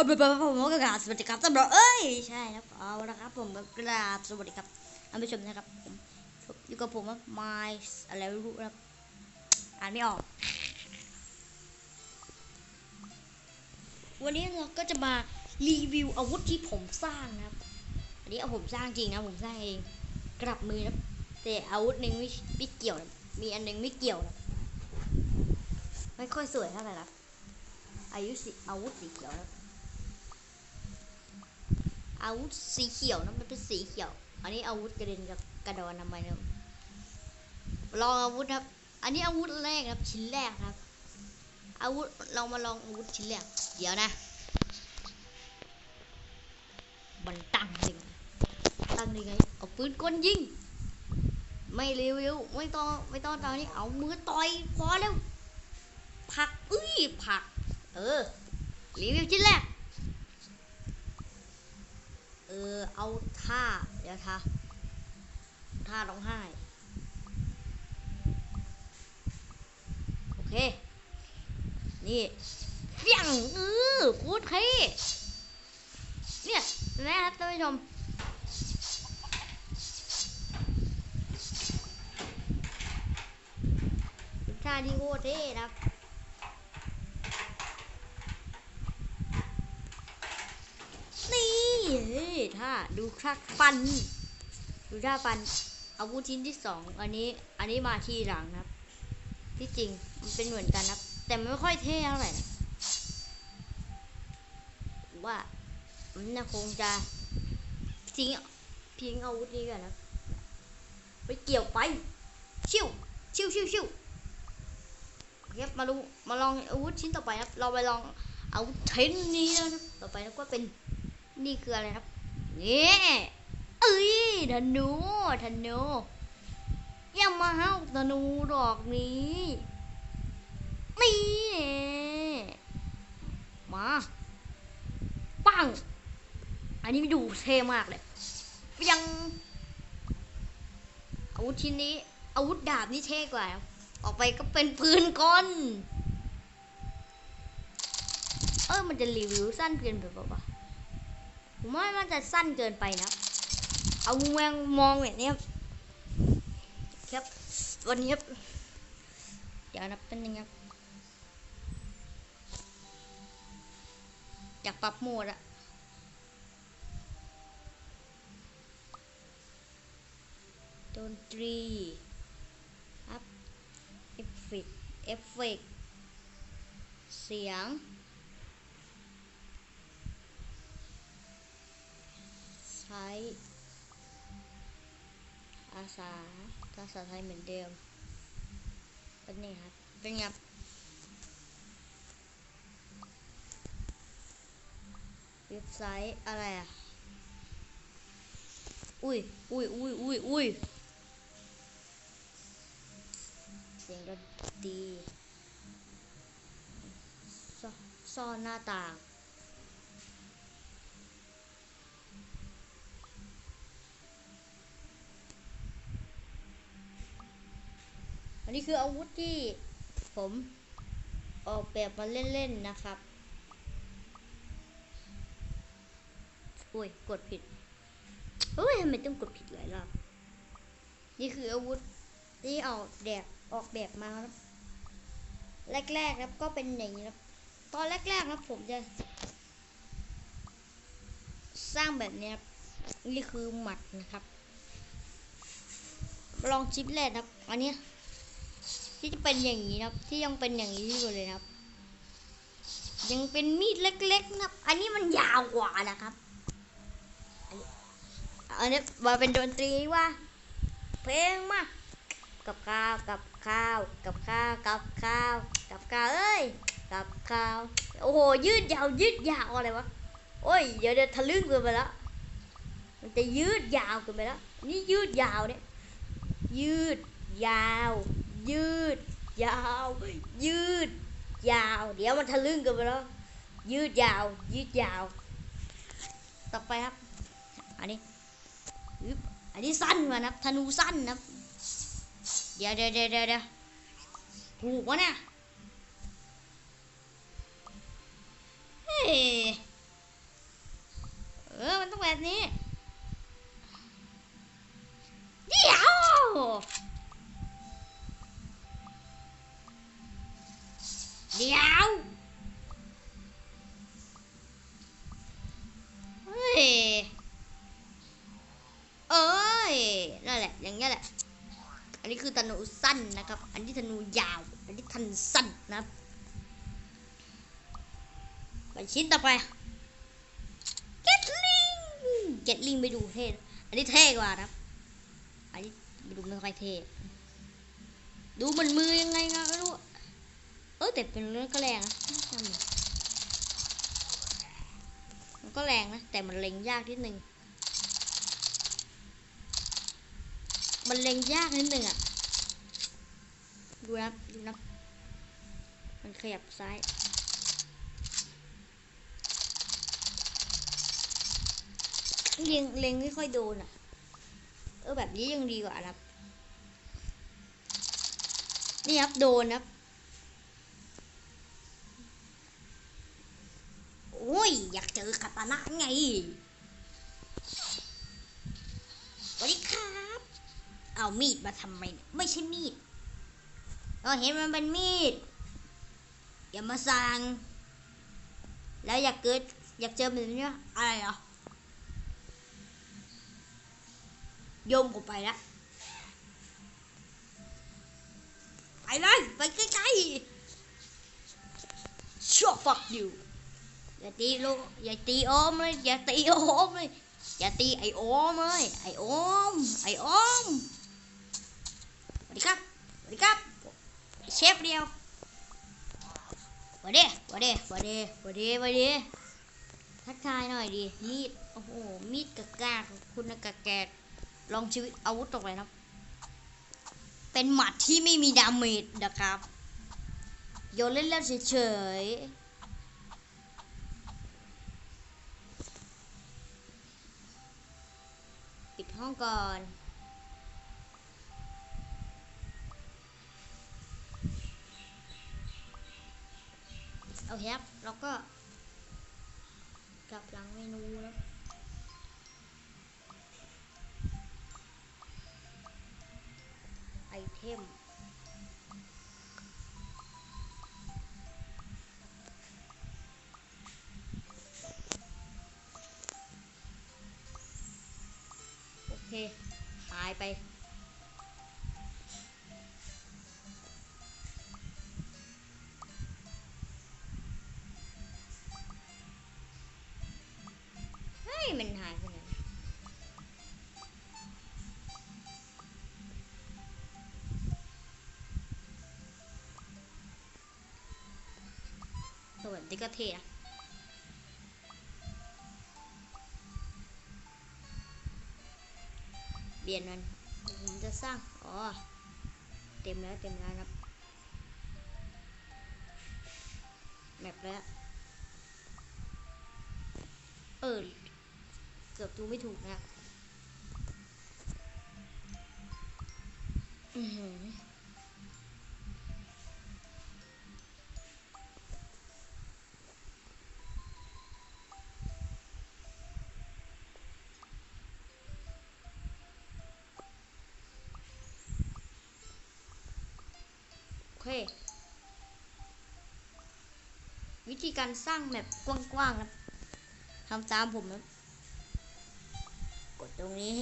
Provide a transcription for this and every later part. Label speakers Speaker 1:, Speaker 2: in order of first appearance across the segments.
Speaker 1: เอาไปไปผมก็กราบสวัสดีครับตำรวจเอ้ยใช่ครับเอาละครับผมก็กราบสวัสดีครับท่านผู้ชมนะครับผมอยู่กับผมว่า my อะไรไม่รู้นะครับอ่านไม่ออก วันนี้เราก็จะมารีวิวอาวุธที่ผมสร้างนะครับอันนี้เอาผมสร้างจริงนะผมสร้างเองกลับมือนะแต่อาวุธหนึ่งไม่ไม่เกี่ยวนะมีอันหนึงไม่เกี่ยวนะไม่ค่อยสวยเท่าไหร่นะอายุสีอาวุธสีเขียวนะ อาวุธสีเขียวนะมันเป็นสีเขียว อันนี้อาวุธกระเด็นกับกระดอนทำไมนะลองอาวุธครับ อันนี้อาวุธแรกครับ ชิ้นแรกครับ อาวุธเรามาลองอาวุธชิ้นแรก เดี๋ยวนะมันตั้งยังไงตั้งยังไงเอาปืนกลยิง ไม่รีวิวไม่ต้องไม่ต้องตอนนี้เอามือต่อยพอแล้วผัก อุ้ยผัก เออรีวิวชิ้นแรก เออ เอาท่า เดี๋ยวท่าท่าร้องไห้ โอเค นี่เฟียงเออคตรเท่เนี่ยนะครับท่านผู้ชมท่าที่โคตรเท่นะครับ นี่เดูท่าฟัน ดูท่าฟัน อาวุธชิ้นที่สองอันนี้ อันนี้มาทีหลังนะครับ ที่จริงมันเป็นเหมือนกันนะครับ แต่ไม่ค่อยเท่เท่าไหร่ว่ามันน่าคงจะทิ้งทิ้งอาวุธนี้กันนะไปเกี่ยวไป ชิวชิวชิวชิวครับมาดูมาลองอาวุธชิ้นต่อไปครับ เราไปลองอาวุธเทนนี้นะครับต่อไปนะก็เป็นนี่คืออะไรครับ นี่เอ้ยธนูธนูอย่ามาห้าวธนูดอกนี้นี่มาปังอันนี้ดูเท่มากเลยยังอาวุธชิ้นนี้ อาวุธดาบนี่เท่กว่า ออกไปก็เป็นปืนกลเออมันจะรีวิวสั้นเกินไปปล่าวะ ผมว่ามันจะสั้นเกินไปนะ เอาแมงมองแบบนี้ครับครับ วันนี้ครับเดี๋ยวนะเป็นยังไงอยากปรับโหมดอะดนตรีอัพเอฟเฟกเอฟเฟกเสียง ใช้ภาษาภาษาไทยเหมือนเดิมเป็นไงครับ เป็นไงครับเว็บไซต์อะไรอะ อุ้ย อุ้ย อุ้ย อุ้ย อุ้ย เสียงดนตรีซ่อนหน้าต่าง นนี้คืออาวุธที่ผมออกแบบมาเล่นๆนะครับอุ้ยกดผิดเฮ้ยทำไมต้องกดผิดหลายรอบนี่คืออาวุธที่เอาแดกออกแบบมาครับแรกๆครับก็เป็นอย่างนี้ครับตอนแรกๆครับผมจะ สร้างแบบนี้ครับนี่คือหมัดนะครับ ลองชิปแรกครับ อันนี้ ที่จะเป็นอย่างนี้นะครับ ที่ยังเป็นอย่างนี้อยู่เลยนะครับ ยังเป็นมีดเล็ก ๆ นะครับ อันนี้มันยาวกว่านะครับอันนี้มาเป็นดนตรีว่า เพลงมากับข้าวกับข้าวกับข้าวกับข้าวกับข้าวเอ้ยกับข้าวโอ้โหยืดยาวยืดยาวอะไรวะโอ้ยเดี๋ยวเดี๋ยวทะลึ่งเกินไปแล้วมันจะยืดยาวเกินไปแล้วนี่ยืดยาวเนี่ยยืดยาว ยืด ยาว ยืด ยาว เดี๋ยวมันทะลึ่งกันไปแล้ว ยืดยาว ยืดยาว ต่อไปครับ อันนี้อันนี้สั้นกว่านะครับธนูสั้นนะครับ เดี๋ยวเดี๋ยวเดี๋ยวเดี๋ยวถูกวะเนี่ย นูสั้นนะครับ อันนี้ธนูยาว อันนี้ธนูสั้นนะครับไปชิ้นต่อไปเก็ตลิงเก็ตลิงไปดูเท่ อันนี้เท่กว่านะครับ อันนี้ไปดูไม่ค่อยเท่ ดูมันมือยังไงนะไม่รู้เออแต่เป็นเรื่องก็แรงนะมันก็แรงนะ แต่มันเล็งยากนิดนึง มันเล็งยากนิดนึงอะ ดูนะดูนะมันขยับซ้ายเล็งเล็งไม่ค่อยโดนอะ เออแบบนี้ยังดีกว่านะครับ นี่ครับโดนครับโอ้ย อยากเจอคาตานะไงสวัสดีครับ เอามีดมาทำไม่ไม่ใช่มีด เราเห็นมันเป็นมีด อย่ามาสั่งแล้วอยากเกิด อยากเจอแบบนี้อะไรเหรอโยมกูไปละไปเลยไปใกล้ๆชั่ว fuck you อย่าตีลูกอย่าตีโอมเลยอย่าตีโอมเลยอย่าตีไอโอมเลยไอโอมไอโอมสวัสดีครับสวัสดีครับ เชฟเดียววัสดีสวัสดีสวัสดีสวัสดีสวัสดีทักทายหน่อยดิมีดโอ้โหมีดกระกากคุณนะกะแกกลองชีวิตอาวุธตกเลยครับ เป็นหมัดที่ไม่มีดาเมจนะครับ โยนเล่นๆเฉยๆปิดห้องก่อน เอาแฮปแล้วก็กลับหลังเมนูแล้วไอเทมโอเค หายไป สวัสดีก็เท่นะเปลี่ยนมันผมจะสร้าง อ๋อ เต็มแล้วเต็มแล้วนะครับแมปแล้ว เออ เกือบดูไม่ถูกนะอือหือ ธีการสร้างแบบกว้างๆนะทำตามผมนะกดตรงนี้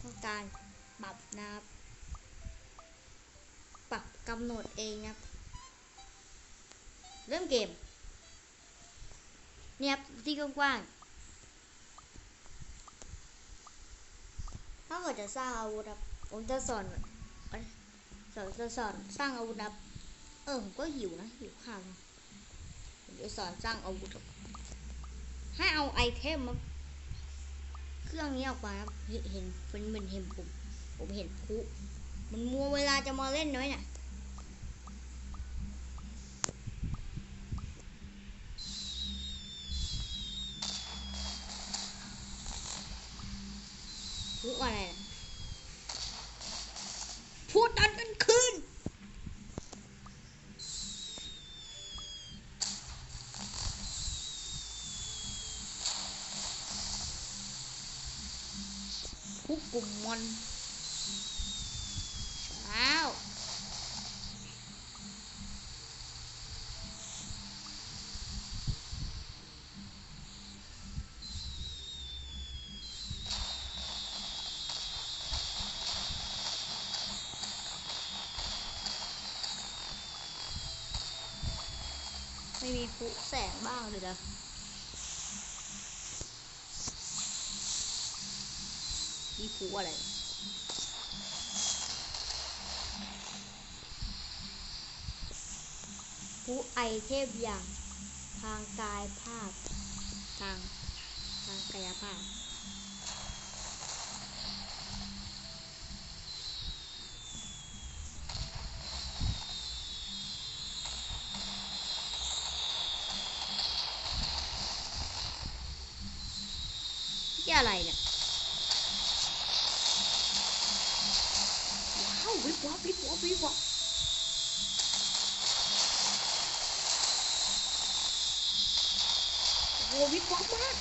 Speaker 1: ต้องการปรับนะครับ ปรับกำหนดเองนะครับ เริ่มเกม เนี่ยครับที่กว้างๆถ้าเกิดจะสร้างอาวุธครับผมจะสอน สอนจะสอนสร้างอาวุธครับเออผมก็หิวนะหิวข้าวผมจะสอนสร้างอาวุธครับให้เอาไอเทมมาเครื่องนี้ออกมาครับเห็นเป็นเหมือนเห็นผมผมเห็นพุมันมัวเวลาจะมาเล่นน้อยน่ะ ปุ่มมอนอ้าวไม่มีผู้แสงบ้างเลยนะ มีพลุอะไรพลุไอเทพอย่าง ทางกายภาพ ทาง ทางกายภาพ ที่อะไรเนี่ย ว้าววิบวับวิบวับวิบวับโอ้โห วิบวับมาก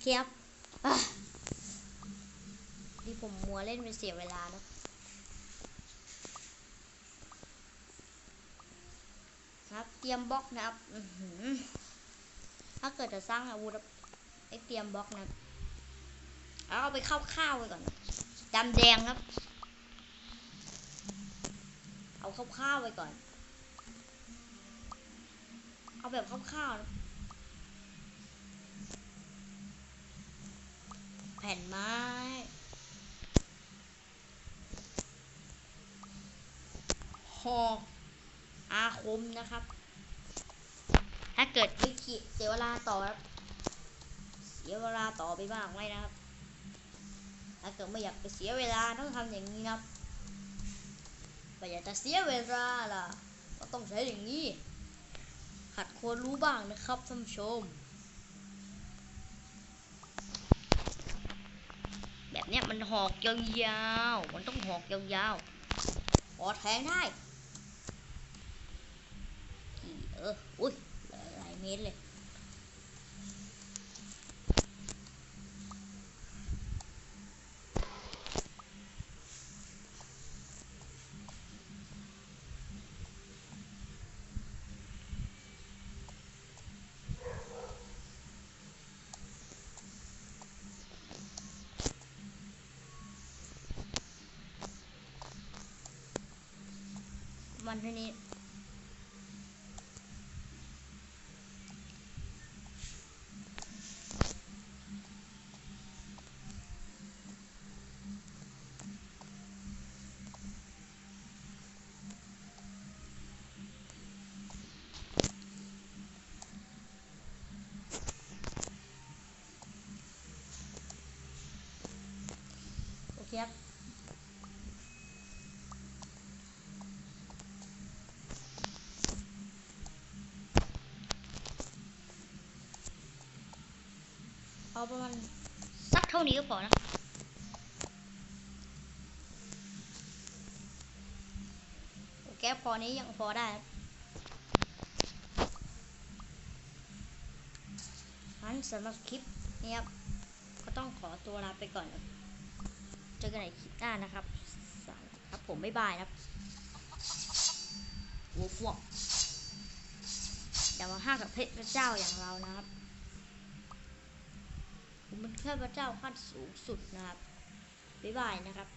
Speaker 1: เทียบอะนี่ผมมัวเล่นเป็นเสียเวลาเนะ ครับ เตรียมบล็อกนะครับถ้าเกิดจะสร้างอาวุธไอ้เตรียมบล็อกนะเอาไปเข้าข้าวๆไว้ก่อนดำแดงครับ เอาข้าวๆไว้ก่อน เอาแบบข้าวๆนะแผ่นไม้หอกอาคมนะครับ ถ้าเกิดวิกิเสียเวลาต่อครับ เสียเวลาต่อไปมากไหมนะครับ ถ้าเกิดไม่อยากไปเสียเวลาต้องทำอย่างนี้ครับไม่อยากจะเสียเวลาล่ะ ก็ต้องใช้อย่างนี้ หัดควรรู้บ้างนะครับท่านผู้ชม แบบเนี้ยมันหอกยาวๆ มันต้องหอกยาวๆพอแทงได้ เออ อุ้ย มตรเลยมันนี้ โอเคครับเอาประมาณสักเท่านี้ก็พอนะโอเคพอนี้ยังพอได้งั้นสำหรับคลิปนี้ครับก็ต้องขอตัวลาไปก่อนครับ เจอกันในคลิปหน้านะครับสวัสดีครับผมบ๊ายบายครับวัวฟวกอย่ามาห้ากับเพชรเจ้าอย่างเรานะครับผมเป็นแค่พระเจ้าขั้นสูงสุดนะครับบ๊ายบายนะครับ